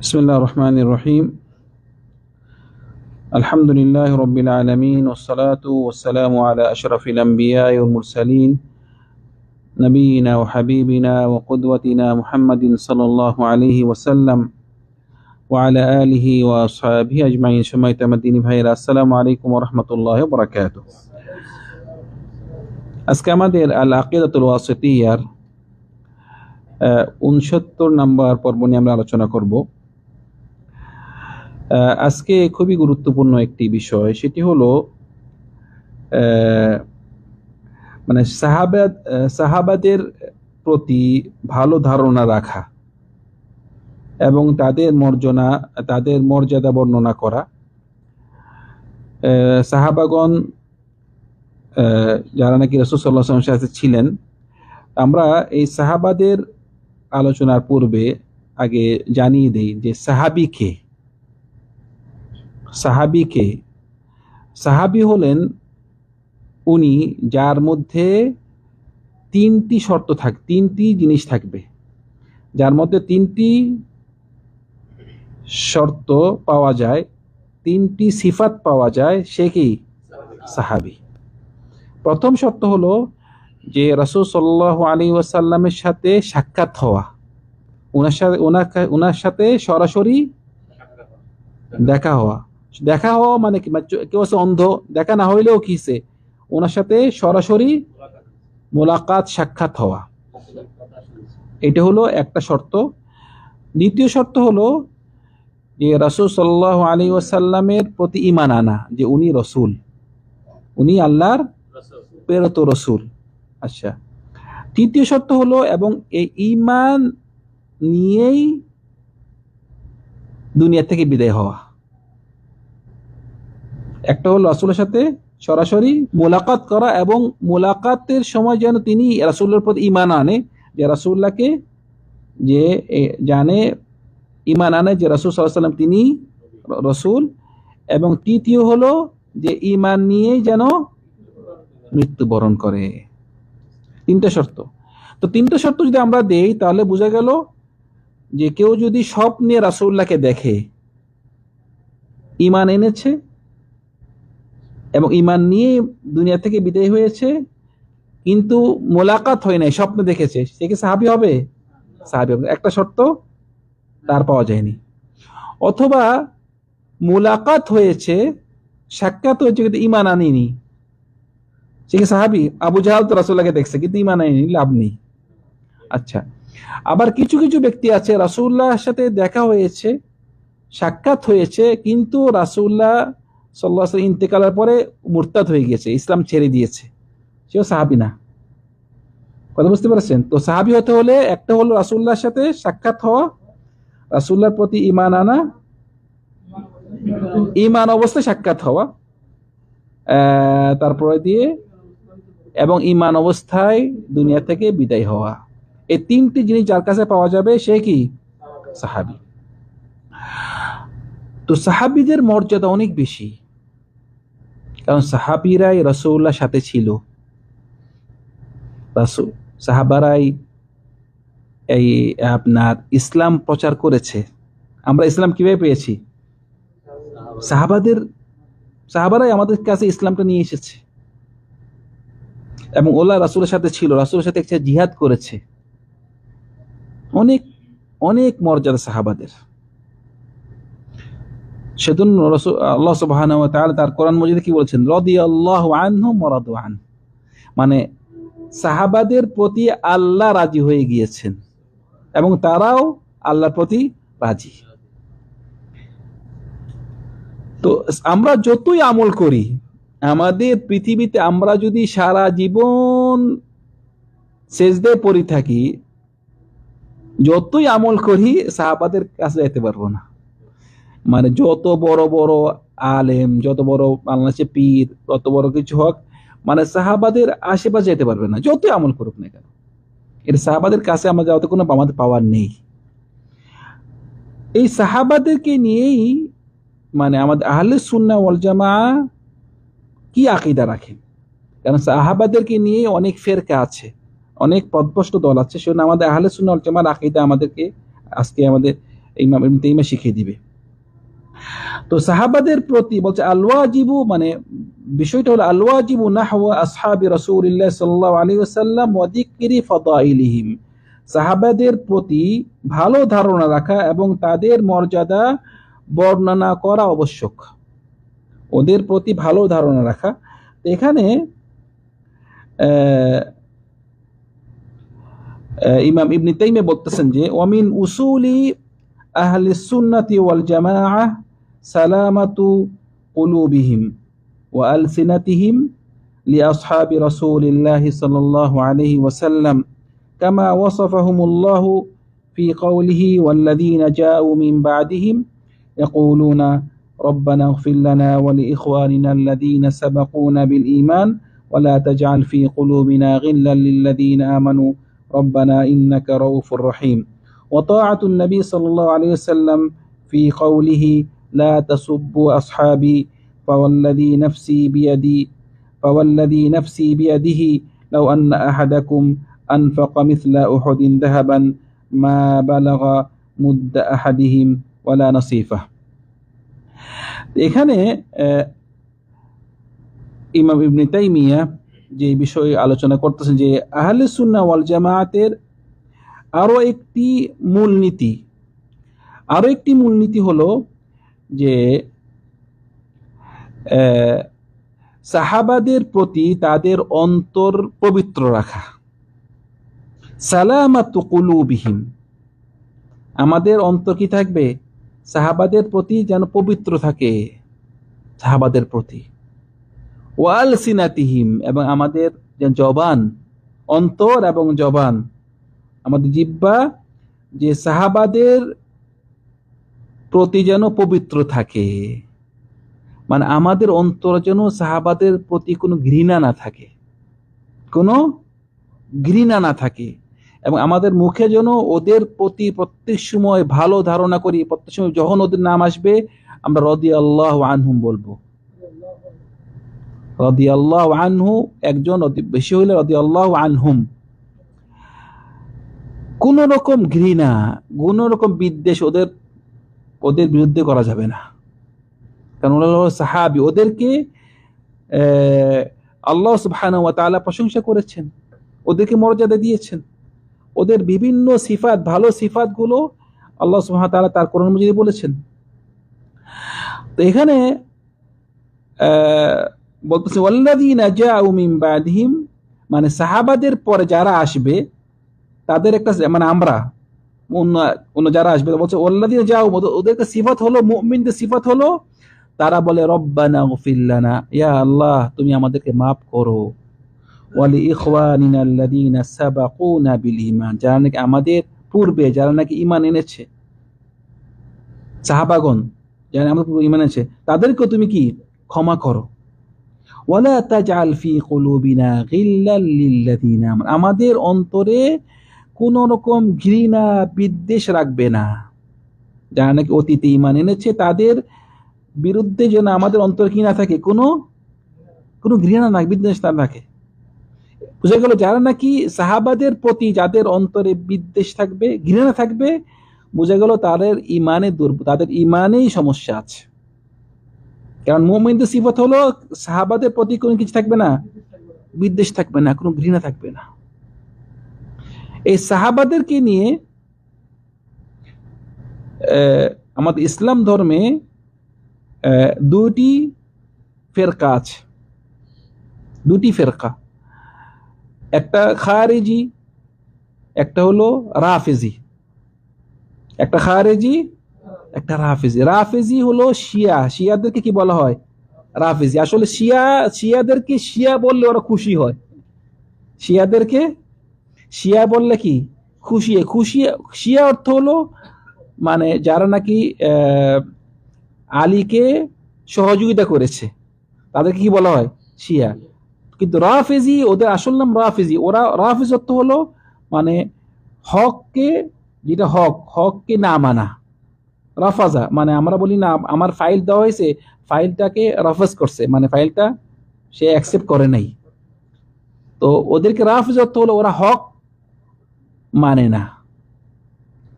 بسم الله الرحمن الرحيم الحمد لله رب العالمين والصلاة والسلام على أشرف الأنبياء والمرسلين نبينا وحبيبنا وقدوتنا محمد صلى الله عليه وسلم وعلى آله وأصحابه أجمعين شميت مديني ভাইরা আসসালামু আলাইকুম ওরহমতুল্লাহ বরাকাত আজকে আমাদের আল আকিদাতুল ওয়াসিতিয়ার উনসত্তর নাম্বার পর্ব নিয়ে আমরা আলোচনা করব আহ, আজকে খুবই গুরুত্বপূর্ণ একটি বিষয়, সেটি হলো মানে সাহাবাদ, সাহাবাদের প্রতি ভালো ধারণা রাখা এবং তাদের মর্যাদা তাদের মর্যাদা বর্ণনা করা। সাহাবাগণ যারা নাকি রসুল্লাহ সাথে ছিলেন, আমরা এই সাহাবাদের আলোচনার পূর্বে আগে জানিয়ে দেই যে সাহাবি কে? সাহাবি কে সাহাবি হলেন উনি যার মধ্যে তিনটি শর্ত থাক, তিনটি জিনিস থাকবে। যার মধ্যে তিনটি শর্ত পাওয়া যায়, তিনটি সিফাত পাওয়া যায়, সে কি? সাহাবি। প্রথম শর্ত হলো যে রাসূল সাল্লাল্লাহু আলাইহি ওয়াসাল্লামের সাথে সাক্ষাৎ হওয়া। ওনার সাথে ওনার সাথে সরাসরি দেখা হওয়া। দেখা হওয়া মানে কি? মানে কেউ আছে অন্ধ, দেখা না হইলেও কিসে ওনার সাথে সরাসরি মোলাকাত সাক্ষাৎ হওয়া। এটা হলো একটা শর্ত। দ্বিতীয় শর্ত হলো যে রাসূল সাল্লাল্লাহু আলাইহি ওয়াসাল্লামের প্রতি ঈমান আনা, যে উনি রসূল। উনি আল্লাহর প্রেরত রসূল। আচ্ছা। তৃতীয় শর্ত হলো এবং এই ইমান নিয়েই দুনিয়া থেকে বিদায় হওয়া। একটা হলো রাসুলের সাথে সরাসরি মোলাকাত করা এবং মোলাকাতের সময় যেন তিনি রাসূলের প্রতি ঈমান আনে, যে রাসূল্লাহকে যে জানে ইমান আনে যে রাসুল সাল্লাল্লাহু আলাইহি ওয়াসাল্লাম তিনি রসূল। এবং তৃতীয় হলো যে ইমান নিয়েই যেন মৃত্যুবরণ করে। তিনটা শর্ত। তো তিনটা শর্ত যদি আমরা দেই, তাহলে বোঝা গেল যে কেউ যদি স্বপ্নে রাসূল্লাহকে দেখে ইমান এনেছে এবং ইমান নিয়ে দুনিয়া থেকে বিদায় হয়েছে, কিন্তু মোলাকাত হয় নাই, স্বপ্নে দেখেছে। সে কি সাহাবি হবে? সাহাবি হবে। একটা শর্ত, তার পাওয়া যায়নি। অথবা মোলাকাত হয়েছে, সাক্ষাৎ হয়েছে, কিন্তু ঈমান আনেনি। সে কি সাহাবি? আবু জাহাল তো রাসূল্লাহকে দেখছে, কিন্তু ইমান আনিনি, লাভ নেই। আচ্ছা আবার কিছু কিছু ব্যক্তি আছে রাসূল্লাহর সাথে দেখা হয়েছে, সাক্ষাৎ হয়েছে, কিন্তু রাসূল্লাহ সাল্লাল্লাহু আলাইহি ওয়াসাল্লাম ইন্তেকালের পরে মুরতাদ হয়ে গিয়েছে, ইসলাম ছেড়ে দিয়েছে। সেও সাহাবি না। কথা বুঝতে পারছেন? তো সাহাবি হতে হলে একটা হলো রাসূল্লাহর সাথে সাক্ষাৎ হওয়া রাসূল্লাহর প্রতি ঈমান আনা, ঈমান অবস্থায় সাক্ষাৎ হওয়া তারপরে দিয়ে এবং ইমান অবস্থায় দুনিয়া থেকে বিদায় হওয়া। এই তিনটি জিনিস যার কাছে পাওয়া যাবে সে কি? সাহাবি। তো সাহাবিদের মর্যাদা অনেক বেশি। কারণ সাহাবিরাই রসৌল্লার সাথে ছিল। সাহাবারাই এই আপনার ইসলাম প্রচার করেছে। আমরা ইসলাম কীভাবে পেয়েছি? সাহাবাদের, সাহাবারাই আমাদের কাছে ইসলামটা নিয়ে এসেছে। এবং ওলা রাসূলের সাথে ছিল, রাসূলের সাথে একটা জিহাদ করেছে। অনেক অনেক মর্যাদা সাহাবাদের। সেজন্য আল্লাহ সুবহানাহু তার কোরআন মজিদে কি বলেছেন? রাদিয়াল্লাহু আনহুম ওয়া রাদু আন মানে সাহাবাদের প্রতি আল্লাহ রাজি হয়ে গিয়েছেন এবং তারাও আল্লাহর প্রতি রাজি। তো আমরা যতই আমল করি, আমাদের পৃথিবীতে আমরা যদি সারা জীবন সেজদে পড়ে থাকি, যতই আমল করি, সাহাবাদের কাছে যেতে পারব না। মানে যত বড় বড় আলেম, যত বড় বাংলাদেশে পীর যত বড় কিছু হোক মানে সাহাবাদের আশেপাশে যেতে পারবে না। যতই আমল করুক না কেন। এটা সাহাবাদের কাছে আমরা যাওয়াতে কোনো আমাদের পাওয়ার নেই। এই সাহাবাদেরকে নিয়েই মানে আমাদের আহলে সুন্নাহ ওয়াল জামা কি আকিদা রাখেন? কারণ সাহাবাদেরকে নিয়ে অনেক ফেরকা আছে, অনেক পদভষ্ট দল আছে, সেজন্য আমাদের আহলে সুন্না ওয়াল জামার আকিদা আমাদেরকে আজকে আমাদের ইবনে শিখিয়ে দিবে। তো সাহাবাদের প্রতি বলছে আলওয়াজিবু মানে বিষয়টা হলো আলওয়াজিবু নাহওয়া আসহাবি রাসূলিল্লাহ সাল্লাল্লাহু আলাইহি সাহাবাদের প্রতি ভালো ধারণা রাখা এবং তাদের মর্যাদা বর্ণনা করা আবশ্যক। ওদের প্রতি ভালো ধারণা রাখা। এখানে ইমাম ইবনে তাইমিয়া বলতেছেন যে ওয়ামিন উসুলি আহলি সুন্নাতি ওয়াল জামাআহ سلامة قلوبهم وألسنتهم لأصحاب رسول الله صلى الله عليه وسلم كما وصفهم الله في قوله والذين جاءوا من بعدهم يقولون ربنا اغفر لنا ولإخواننا الذين سبقونا بالإيمان ولا تجعل في قلوبنا غلا للذين آمنوا ربنا إنك رؤوف رحيم وطاعة النبي صلى الله عليه وسلم في قوله لا تسبوا أصحابي فوالذي نفسي بيدي فوالذي نفسي بيده لو أن أحدكم أنفق مثل أحد ذهبا ما بلغ مد أحدهم ولا نصيفه এখানে আহ, ইমাম ইবনে তাইমিয়া যে বিষয়ে আলোচনা করতেছেন যে আহলে সুন্নাহ ওয়াল জামায়াতের আরো একটি মূলনীতি আরো একটি মূলনীতি হলো যে সাহাবাদের প্রতি তাদের অন্তর পবিত্র রাখা। সালামাতু কুলুবিহিম। আমাদের অন্তর কি থাকবে? সাহাবাদের প্রতি যেন পবিত্র থাকে, সাহাবাদের প্রতি। ওয়াল সিনাতিহিম এবং আমাদের যে জবান, অন্তর এবং জবান, আমাদের জিব্বা, যে সাহাবাদের প্রতি যেন পবিত্র থাকে। মানে আমাদের অন্তর যেন সাহাবাদের প্রতি কোনো ঘৃণা না থাকে। কোনো ঘৃণা না থাকে। এবং আমাদের মুখে যেন ওদের প্রতি প্রত্যেক সময় ভালো ধারণা করি প্রত্যেক সময় যখন ওদের নাম আসবে, আমরা রদি আল্লাহ আনহুম বলব। রদি আল্লাহ আনহু একজন বেশি হইলে রদি আল্লাহ আনহুম। কোন রকম ঘৃণা, কোন রকম বিদ্বেষ ওদের ওদের বিরুদ্ধে করা যাবে না। কারণ ওরা সাহাবি। ওদেরকে আল্লাহ সুবহানাহু ওয়া প্রশংসা করেছেন। ওদেরকে মর্যাদা দিয়েছেন। ওদের বিভিন্ন সিফাত, ভালো সিফাতগুলো আল্লাহ সুবহানাহু ওয়া তার কোরআন মজিদে বলেছেন। তো এখানে বলতেছে মানে সাহাবাদের পরে যারা আসবে, তাদের একটা মানে আমরা অন্য যারা আসবে বলছে যাও। ওদেরকে সিফাত হলো, মুমিনদের সিফাত হলো, তারা বলে, রব্বানা ইয়া আল্লাহ, তুমি আমাদেরকে মাফ করো। ওয়ালি ইখওয়ানিনা আল্লাযীনা সাবাকুনা বিল ঈমান যারা নাকি আমাদের পূর্বে, যারা নাকি ঈমান এনেছে, সাহাবাগণ, যারা আমাদের পূর্বে ঈমান এনেছে তাদেরকে তুমি কি ক্ষমা করো? ওয়ালা তাজআল ফি কুলুবিনা গিল্লাল লিল্লাযীনা। আমাদের অন্তরে কোন রকম ঘৃণা বিদ্বেষ রাখবে না। যারা নাকি অতীতে ইমান এনেছে, তাদের বিরুদ্ধে যেন আমাদের অন্তর কি না থাকে, কোনো কোনো ঘৃণা না, বিদ্বেষ না থাকে। বুঝা গেল, যারা নাকি সাহাবাদের প্রতি যাদের অন্তরে বিদ্বেষ থাকবে, ঘৃণা থাকবে, বোঝা গেল তাদের ইমানে দুর্ব, তাদের ইমানেই সমস্যা আছে। কারণ মোমিনদের সিফত হলো, সাহাবাদের প্রতি কোনো কিছু থাকবে না, বিদ্বেষ থাকবে না, কোনো ঘৃণা থাকবে না। এই সাহাবাদেরকে নিয়ে আমাদের ইসলাম ধর্মে দুটি ফেরকা আছে। দুটি ফেরকা। একটা খারেজি, একটা হলো রাফেজি। একটা খারেজি, একটা রাফেজি। রাফেজি হলো শিয়া। শিয়াদেরকে কি বলা হয়? রাফেজি। আসলে শিয়া, শিয়াদেরকে শিয়া বললে ওরা খুশি হয়। শিয়াদেরকে শিয়া বললে কি? খুশি খুশি শিয়া অর্থ হলো মানে যারা নাকি আলীকে সহযোগিতা করেছে। তাদেরকে কি বলা হয়? শিয়া। কিন্তু রাফেজি, ওদের আসল নাম রাফেজি। ওরা, রাফেজ অর্থ হলো মানে হককে, যেটা হক, হককে না মানা। রাফাজা মানে আমরা বলি না, আমার ফাইল দেওয়া হয়েছে, ফাইলটাকে রাফাজ করছে। মানে ফাইলটা সে অ্যাকসেপ্ট করে নাই। তো ওদেরকে রাফেজ অর্থ হলো ওরা হক মানে না।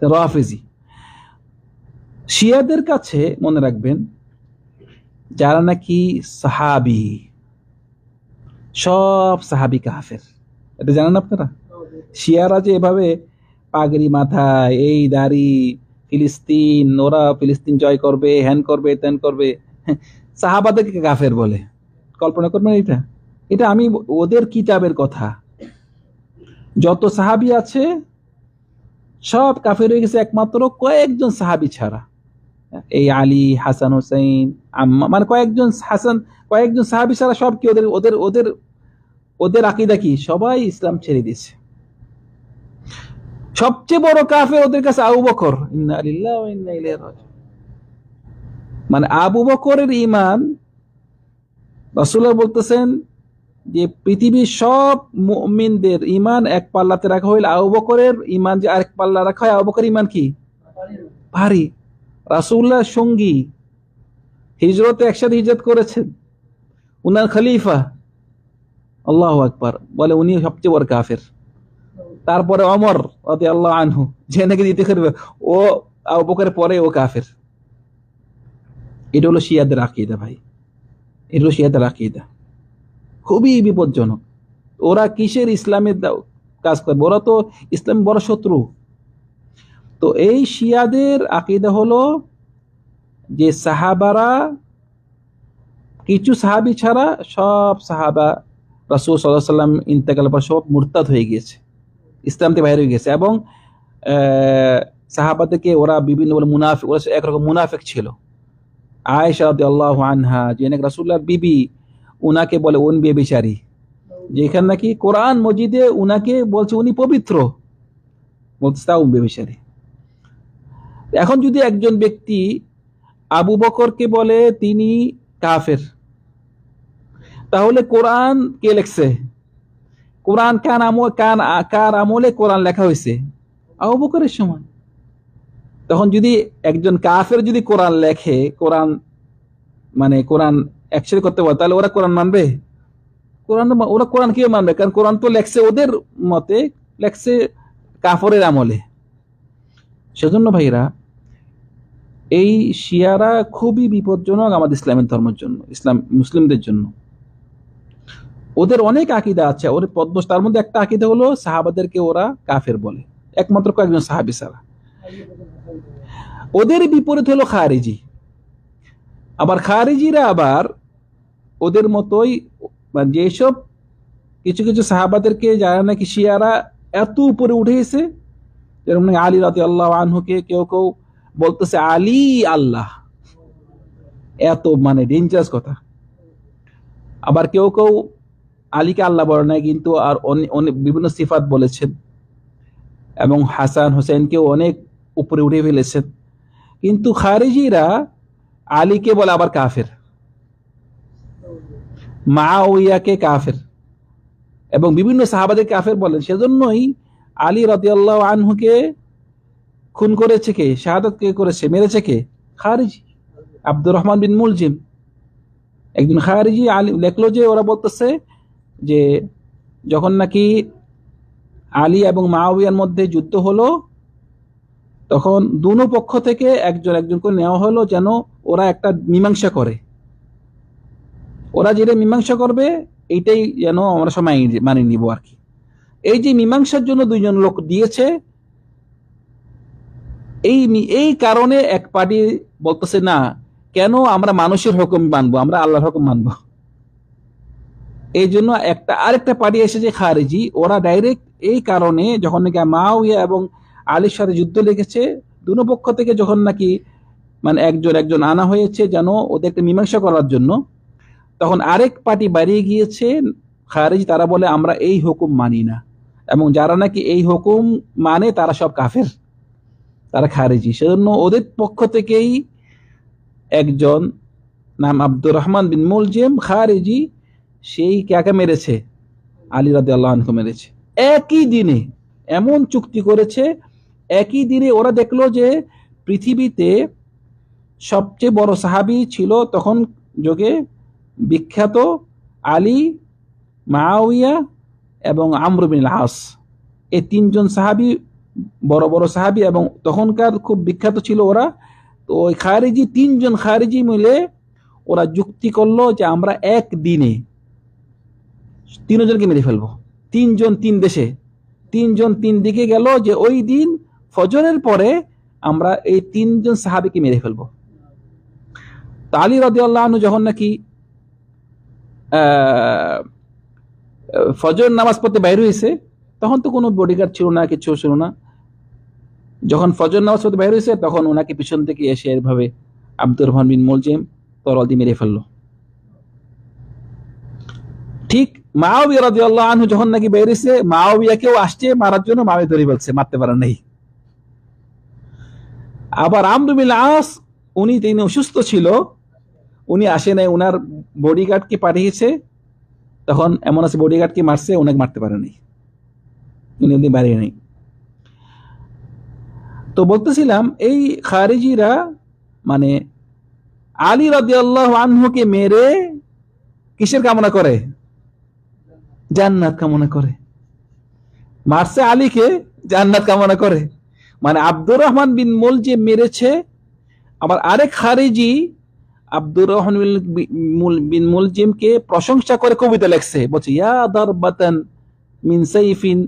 রাফেজি, শিয়াদের কাছে মনে রাখবেন, যারা নাকি সাহাবি, সব সাহাবি কাফের। এটা জানেন আপনারা? শিয়ারা যে এভাবে পাগড়ি মাথায়, এই দাড়ি, ফিলিস্তিন, ওরা ফিলিস্তিন জয় করবে হ্যান করবে ত্যান করবে, সাহাবাদেরকে কাফের বলে। কল্পনা করবেন এটা? এটা আমি, ওদের কিতাবের কথা। যত সাহাবি আছে, সব কাফের হয়ে গেছে একমাত্র কয়েকজন সাহাবি ছাড়া। এই আলী, হাসান হোসেন আম্মা মানে কয়েকজন হাসান, কয়েকজন সাহাবি ছাড়া সব কি ওদের ওদের ওদের ওদের আকিদা কি? সবাই ইসলাম ছেড়ে দিয়েছে। সবচেয়ে বড় কাফের ওদের কাছে আবু বকর। মানে আবু বকরের ইমান রাসূলুল্লাহ বলতেছেন যে পৃথিবীর সব মুমিনদের ইমান এক পাল্লাতে রাখা হইলে। আবু বকরের ইমান যে আরেক পাল্লা রাখা হয়, আবু বকরের ইমান কি? ভারী। রাসূলুল্লাহ সঙ্গী। হিজরতে একসাথে হিজরত করেছেন। উনার খলিফা। আল্লাহ আকবার। বলে উনি সবচেয়ে বড় কাফের। তারপরে অমর আল্লাহ আনহু, যে নাকি দিতে করবে ও আবু বকরের পরে ও কাফের। এটা হলো শিয়াদের আকিদা ভাই। এটা হলো শিয়াদের আকিদা। খুবই বিপজ্জনক। ওরা কিসের ইসলামের কাজ করবে ওরা তো ইসলাম বড় শত্রু। তো এই শিয়াদের আকিদা হলো যে সাহাবারা কিছু সাহাবি ছাড়া সব সাহাবা রাসুল সাল্লাহ সাল্লাম ইন্তেকালের পর সব মুরতাদ হয়ে গিয়েছে। ইসলাম থেকে বাইরে হয়ে গেছে এবং আহ, সাহাবাদেরকে ওরা বিভিন্ন মুনাফিক ওরা একরকম মুনাফিক ছিল। আয়েশা আল্লাহ আনহা যে নাকি রাসুল্লাহর বিবি। উনাকে বলে, উন বেবিচারী। যেখানে নাকি কোরআন মজিদে উনাকে বলছে, উনি পবিত্র। বলছে তা এখন যদি একজন ব্যক্তি আবু বকরকে বলে, তিনি কাফের, তাহলে কোরআন কে লেখছে? কোরআন কান আমল কান কার আমলে কোরআন লেখা হয়েছে? আবু বকরের সময় তখন যদি একজন কাফের যদি কোরআন লেখে, কোরআন মানে কোরআন একসাথে করতে পারে। তাহলে ওরা কোরআন মানবে? কোরআন ওরা কোরআন কি মানবে? কারণ কোরআন তো লেখছে ওদের মতে, লেখছে কাফরের আমলে। সেজন্য ভাইরা এই শিয়ারা খুবই বিপজ্জনক আমাদের ইসলামের ধর্মের জন্য, ইসলাম মুসলিমদের জন্য। ওদের অনেক আকিদা আছে, ওদের পদ্ম তার মধ্যে একটা আকিদা হলো, সাহাবাদেরকে ওরা কাফের বলে। একমাত্র কয়েকজন সাহাবি ছাড়া। ওদের বিপরীত হলো খারিজি। আবার খারিজিরা আবার ওদের মতোই মানে যেসব কিছু কিছু সাহাবাদেরকে যারা নাকি শিয়ারা এত উপরে উঠেছে, যেরকম নাকি আলী রাতে আল্লাহ আনহুকে কেউ কেউ বলতেছে আলী আল্লাহ। এত মানে ডেঞ্জারাস কথা। আবার কেউ কেউ আলীকে আল্লাহ বলে নাই, কিন্তু আর অনে- অনেক বিভিন্ন সিফাত বলেছেন। এবং হাসান হোসেনকেও অনেক উপরে উঠে ফেলেছেন। কিন্তু খারিজিরা আলীকে বলে আবার কাফের। মাউইয়াকে কাফের। এবং বিভিন্ন সাহাবাদের কাফের বলেন। সেজন্যই আলী রাদিয়াল্লাহু আনহুকে খুন করেছে কে? শাহাদাত কে করেছে? মেরেছে কে? খারিজি। আব্দুর রহমান বিন মুলজিম। একজন খারিজি আলী লেখলো যে, ওরা বলতেছে যে, যখন নাকি আলী এবং মাওয়ার মধ্যে যুদ্ধ হলো, তখন দুনো পক্ষ থেকে একজন একজন করে নেওয়া হলো যেন ওরা একটা মীমাংসা করে। ওরা যেটা মীমাংসা করবে এইটাই যেন আমরা সবাই মানে নিব আর কি। এই যে মীমাংসার জন্য দুইজন লোক দিয়েছে, এই এই কারণে এক পার্টি বলতেছে, না, কেন আমরা মানুষের হুকুম মানবো? আমরা আল্লাহর হুকুম মানবো? এই জন্য একটা, আরেকটা পার্টি এসেছে খারেজি, ওরা ডাইরেক্ট এই কারণে যখন নাকি মাওয়া এবং আলীর সাথে যুদ্ধ লেগেছে, দুনো পক্ষ থেকে যখন নাকি মানে একজন একজন আনা হয়েছে যেন ওদেরকে মীমাংসা করার জন্য তখন আরেক পার্টি বাড়িয়ে গিয়েছে খারেজ, তারা বলে, আমরা এই হুকুম মানি না। এবং যারা নাকি এই হুকুম মানে তারা সব কাফের। তারা খারেজি। সেজন্য ওদের পক্ষ থেকেই একজন নাম আব্দুর রহমান বিন মুলজিম খারেজি, সেই কাকে মেরেছে? আলী রাদে মেরেছে। একই দিনে, এমন চুক্তি করেছে, একই দিনে ওরা দেখল যে পৃথিবীতে সবচেয়ে বড় সাহাবি ছিল তখন যোগে বিখ্যাত আলী মাউইয়া এবং আমর বিন আস এই তিনজন সাহাবি, বড় বড় সাহাবি এবং তখনকার খুব বিখ্যাত ছিল ওরা। তো ওই খারিজি, তিনজন খারিজি মিলে ওরা যুক্তি করল যে আমরা এক দিনে তিনজনকে মেরে ফেলব। তিনজন তিন দেশে। তিনজন তিন দিকে গেল যে ওই দিন ফজরের পরে আমরা এই তিনজন সাহাবিকে মেরে ফেলব। তা আলী রাজি আল্লাহ যখন নাকি ফজর নামাজ পড়তে বাইরে হয়েছে, তখন তো কোনো বডিগার্ড ছিল না, কিছু ছিল না। যখন ফজর নামাজ পড়তে বাইরে হয়েছে, তখন ওনাকে পিছন থেকে এসে এভাবে আব্দুর রহমান বিন মুলজিম তরল দিয়ে মেরে ফেলল। ঠিক মাওবিয়া আনহু যখন নাকি বেরিয়েছে মাওবিয়াকেও আসছে, মারার জন্য মাওবিয়া ধরে ফেলছে মারতে পারে নাই। আবার আমরু বিন আস, উনি তিনি অসুস্থ ছিল উনি আসে নাই ওনার বডিগার্ডকে পাঠিয়েছে, তখন এমন আছে বডিগার্ডকে মারছে ওনাকে মারতে পারেনি উনি উনি বাড়িয়ে নেই। তো বলতেছিলাম, এই খারিজিরা মানে আলী রাদিয়াল্লাহু আনহুকে মেরে কিসের কামনা করে? জান্নাত কামনা করে। মারছে আলীকে, জান্নাত কামনা করে। মানে আব্দুর রহমান বিন মুল যে মেরেছে, আবার আরেক খারিজি আব্দুর রহমান বিন- মুল- বিন মুলজিমকে প্রশংসা করে কবিতা লেখছে। বলছে, ইয়া দারবাতান মিন সাইফিন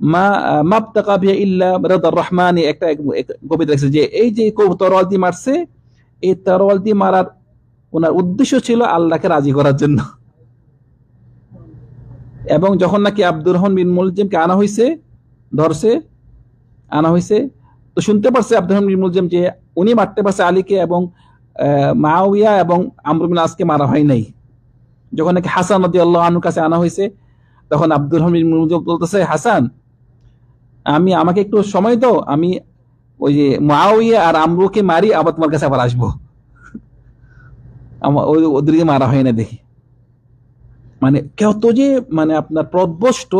মা মাবতাকা বিহা ইল্লা রাদার রহমানি। একটা কবিতা লেখছে যে, এই যে তরোয়াল দিয়ে মারছে, এই তরোয়াল দিয়ে মারার ওনার উদ্দেশ্য ছিল আল্লাহকে রাজি করার জন্য। এবং যখন নাকি আব্দুর রহমান বিন মুলজিমকে আনা হয়েছে ধরছে, আনা হয়েছে তো শুনতে পারছে আব্দুর রহমান বিন মুলজিম যে, উনি মারতে পারছে আলীকে এবং আহ, মাওইয়া এবং আমর বিন আজকে মারা হয় নাই। যখন নাকি হাসান নদী আল্লাহ আনুর কাছে আনা হয়েছে তখন আব্দুল বিন বলতেছে হাসান আমি আমাকে একটু সময় দাও আমি ওই যে মাওইয়া আর আমরুকে মারি আবার তোমার কাছে আবার আসব। ওদেরকে মারা হয় না দেখি। মানে কত যে মানে আপনার প্রদ্বষ্ট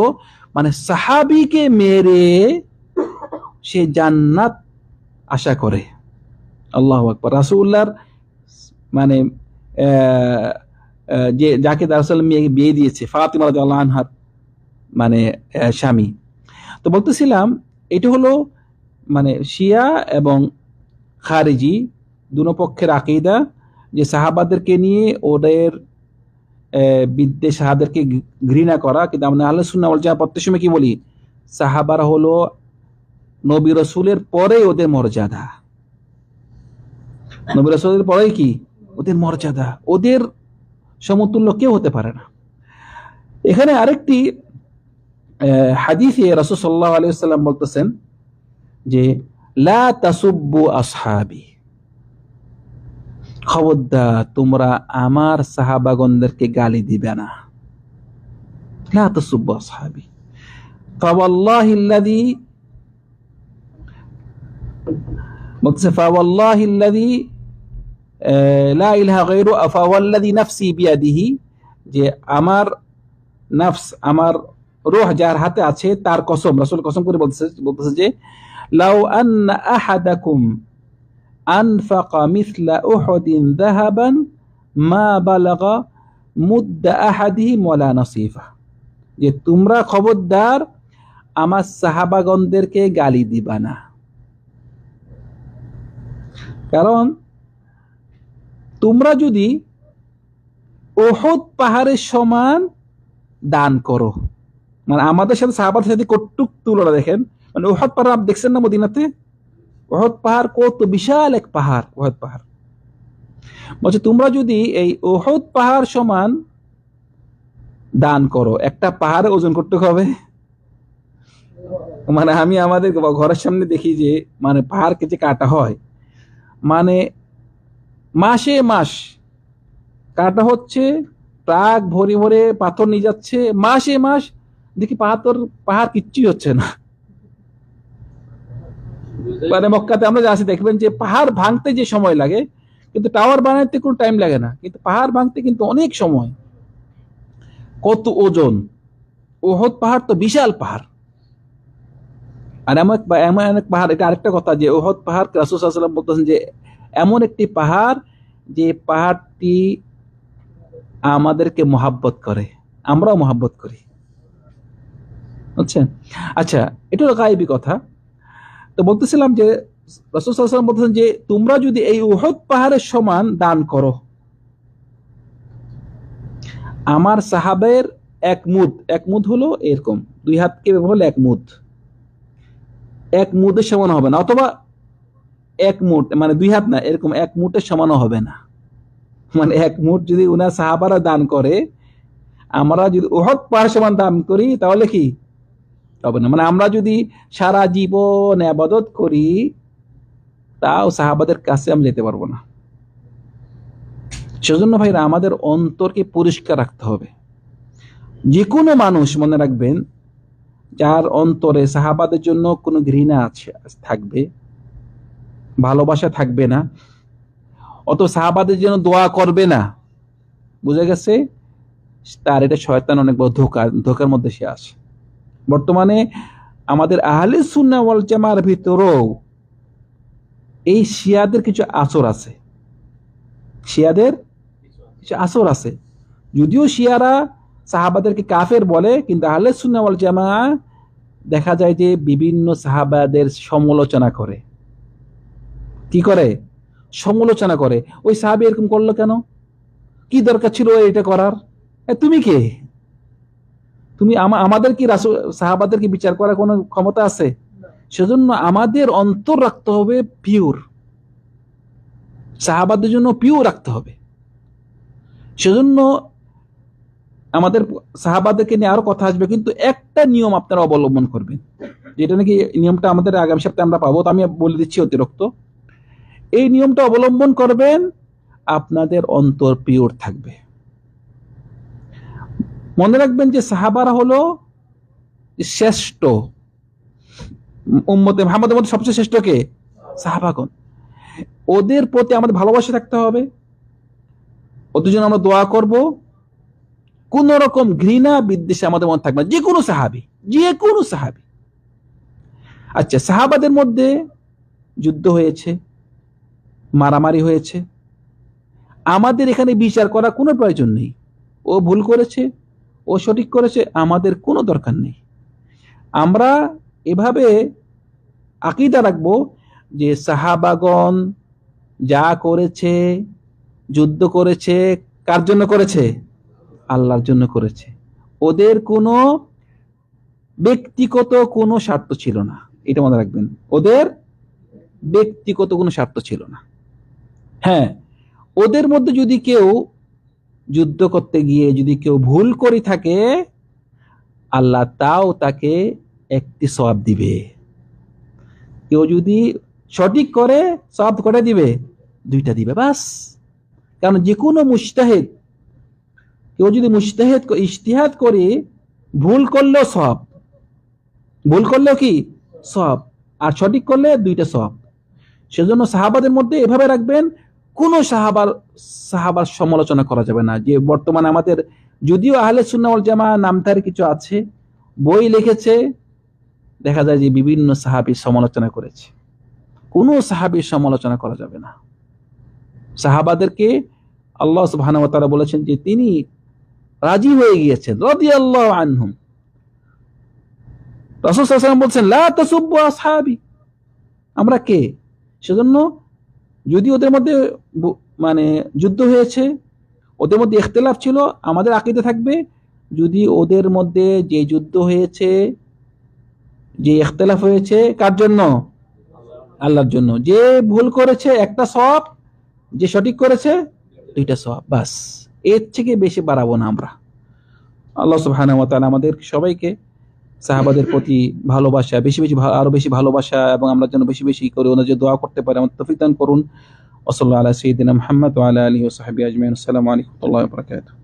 মানে সাহাবিকে মেরে সে জান্নাত আশা করে। আল্লাহ আকবর। রাসুল্লাহর মানে যে যাকে দারসাল মেয়ে বিয়ে দিয়েছে ফাতিমা রাদিয়াল্লাহু আনহার মানে স্বামী। তো বলতেছিলাম এটা হলো মানে শিয়া এবং খারিজি দুনো পক্ষের আকিদা যে সাহাবাদেরকে নিয়ে ওদের আহ, বিদ্বেষ সাহাবাদেরকে ঘৃণা করা কিন্তু আমরা আল্লাহ সুন্না ওয়াল জামাত প্রত্যেক সময় কি বলি? সাহাবারা হলো নবী রসুলের পরে ওদের মর্যাদা। নবী রসুলের পরেই কি? ওদের মর্যাদা ওদের সমতুল্য কেউ হতে পারে না এখানে আরেকটি আহ, হাদিসে রসুল সাল্লাহ আলাইসাল্লাম বলতেছেন যে লা তাসুব্বু আসহাবি খবরদার তোমরা আমার সাহাবাগনদেরকে গালি দিবে না লা তাসুব্বু আসহাবি فوالله الذي বলতেছে فوالله الذي آه، لا إله غيره فهو الذي نفسي بيده. جي أمر نفس أمر روح جار حتى أتشه تار قسم رسول قسم كوري بلتسج جي لو أن أحدكم أنفق مثل أحد ذهبا ما بلغ مد أحدهم ولا نصيفة. جي تمرا خبود دار أما الصحابة غندر كي غالي دي بانا কারণ তোমরা যদি ওহদ পাহাড়ের সমান দান করো। মানে আমাদের সাথে সাহাবাদের সাথে কটুক তুলনা দেখেন। মানে ওহদ পাহাড় আপনি দেখছেন না মদিনাতে? ওহদ পাহাড় কত বিশাল এক পাহাড় ওহদ পাহাড়। বলছে, তোমরা যদি এই ওহদ পাহাড় সমান দান করো, একটা পাহাড়ে ওজন করতে হবে। মানে আমি আমাদের ঘরের সামনে দেখি যে মানে পাহাড়কে যে কাটা হয়। মানে মাসে মাস কাটা হচ্ছে ট্রাক ভরে ভরে পাথর নিয়ে যাচ্ছে মাসে মাস দেখি পাথর পাহাড় কিচ্ছুই হচ্ছে না। মানে মক্কাতে আমরা যা আছি দেখবেন যে পাহাড় ভাঙতে যে সময় লাগে কিন্তু টাওয়ার বানাইতে কোনো টাইম লাগে না। কিন্তু পাহাড় ভাঙতে কিন্তু অনেক সময়। কত ওজন। ওহদ পাহাড় তো বিশাল পাহাড়। আর এমন এমন এক পাহাড় এটা আরেকটা কথা যে ওহদ পাহাড় রাসুসাল্লাম বলতেছেন যে এমন একটি পাহাড় যে পাহাড়টি আমাদেরকে মোহাব্বত করে, আমরাও মোহাব্বত করি। বুঝছেন? আচ্ছা এটা হলো গায়েবী কথা। তো বলতেছিলাম যে রসুল সাল্লাম বলতেছেন যে, তোমরা যদি এই উহদ পাহাড়ের সমান দান করো, আমার সাহাবের এক মুদ এক মুদ হলো এরকম, দুই হাতকে ব্যবহার হলো এক মুদ। এক মুদের সমান হবে না, অথবা এক মুঠ মানে দুই হাত না, এরকম এক মুঠের সমানও হবে না। মানে এক মুঠ যদি উনার সাহাবারা দান করে, আমরা যদি ওহদ পাহাড় সমান দান করি, তাহলে কি হবে না? মানে আমরা যদি সারা জীবন আবাদত করি, তাও সাহাবাদের কাছে আমরা যেতে পারব না। সেজন্য ভাইরা, আমাদের অন্তরকে পরিষ্কার রাখতে হবে। যে কোনো মানুষ, মনে রাখবেন, যার অন্তরে সাহাবাদের জন্য কোনো ঘৃণা আছে, থাকবে ভালোবাসা থাকবে না। অত সাহাবাদের জন্য দোয়া করবে না। বুঝে গেছে? তার এটা শয়তান অনেক বড় ধোকা, ধোকার মধ্যে সে আসে বর্তমানে আমাদের আহলে সুন্না জামার ভিতরেও এই শিয়াদের কিছু আসর আছে। শিয়াদের কিছু আসর আছে। যদিও শিয়ারা সাহাবাদেরকে কাফের বলে, কিন্তু আহলে সুন্না জামা দেখা যায় যে বিভিন্ন সাহাবাদের সমালোচনা করে। কি করে? সমালোচনা করে। ওই সাহাবি এরকম করল কেন? কি দরকার ছিল এটা করার? তুমি কে? তুমি আমাদের কি রাসূল, সাহাবাদের কি বিচার করার কোনো ক্ষমতা আছে? সেজন্য আমাদের অন্তর রাখতে হবে পিওর সাহাবাদের জন্য পিওর রাখতে হবে। সেজন্য আমাদের সাহাবাদেরকে নিয়ে আরও কথা আসবে, কিন্তু একটা নিয়ম আপনারা অবলম্বন করবেন। যেটা নাকি নিয়মটা আমাদের আগামী সপ্তাহে আমরা পাবো, তো আমি বলে দিচ্ছি অতিরিক্ত। এই নিয়মটা অবলম্বন করবেন, আপনাদের অন্তর পিওর থাকবে। মনে রাখবেন যে সাহাবারা হলো শ্রেষ্ঠ। উম্মতে মোহাম্মদের মধ্যে সবচেয়ে শ্রেষ্ঠ কে? সাহাবাগণ। ওদের প্রতি আমাদের ভালোবাসা থাকতে হবে। ওদের জন্য আমরা দোয়া করব। কোন রকম ঘৃণা, বিদ্বেষে আমাদের মনে থাকবে। যে কোনো সাহাবি, যে কোনো সাহাবি। আচ্ছা সাহাবাদের মধ্যে যুদ্ধ হয়েছে। মারামারি হয়েছে। আমাদের এখানে বিচার করার কোনো প্রয়োজন নেই। ও ভুল করেছে, ও সঠিক করেছে, আমাদের কোনো দরকার নেই। আমরা এভাবে আকিদা রাখব যে সাহাবাগন যা করেছে, যুদ্ধ করেছে, কার জন্য করেছে? আল্লাহর জন্য করেছে। ওদের কোনো ব্যক্তিগত কোনো স্বার্থ ছিল না। এটা মনে রাখবেন। ওদের ব্যক্তিগত কোনো স্বার্থ ছিল না। হ্যাঁ ওদের মধ্যে যদি কেউ যুদ্ধ করতে গিয়ে যদি কেউ ভুল করে থাকে, আল্লাহ তাও তাকে একটি সব দিবে। কেউ যদি সঠিক করে সব করে দিবে, দুইটা দিবে বাস কারণ যে কোনো মুস্তাহেদ কেউ যদি মুস্তাহেদ ইশতিহাদ করে, ভুল করলেও সব ভুল করলেও কি? সব আর সঠিক করলে দুইটা সব সেজন্য সাহাবাদের মধ্যে এভাবে রাখবেন কোন সাহাবার সাহাবার সমালোচনা করা যাবে না। যে বর্তমানে আমাদের, যদিও আহলে সুন্নাওয়াল জামা নামতার কিছু আছে, বই লিখেছে, দেখা যায় যে বিভিন্ন সাহাবির সমালোচনা করেছে। কোনো সাহাবির সমালোচনা করা যাবে না। সাহাবাদেরকে আল্লাহ সুবহানাহু ওয়া বলেছেন যে তিনি রাজি হয়ে গিয়েছেন, রাদিয়াল্লাহু আনহুম। রাসূল বলছেন, লা আমরা কে? সেজন্য যদি ওদের মধ্যে মানে যুদ্ধ হয়েছে, ওদের মধ্যে ইখতিলাফ ছিল, আমাদের আকিদে থাকবে, যদি ওদের মধ্যে যে যুদ্ধ হয়েছে, যে ইখতিলাফ হয়েছে, কার জন্য? আল্লাহর জন্য। যে ভুল করেছে, একটা সব যে সঠিক করেছে, দুইটা সব বাস। এর থেকে বেশি বাড়াবো না আমরা। আল্লাহ সুবহানাহু ওয়া আমাদের সবাইকে সাহাবাদের প্রতি ভালোবাসা, বেশি বেশি আরও বেশি ভালোবাসা এবং আমরা যেন বেশি বেশি করে ওনার যে দোয়া করতে পারি, আমার তফিদান দান করুন। ওসল্লা আলা সঈদিন মোহাম্মদ আলাহ আলী ওসাহাবি আজমাইন। আসসালামু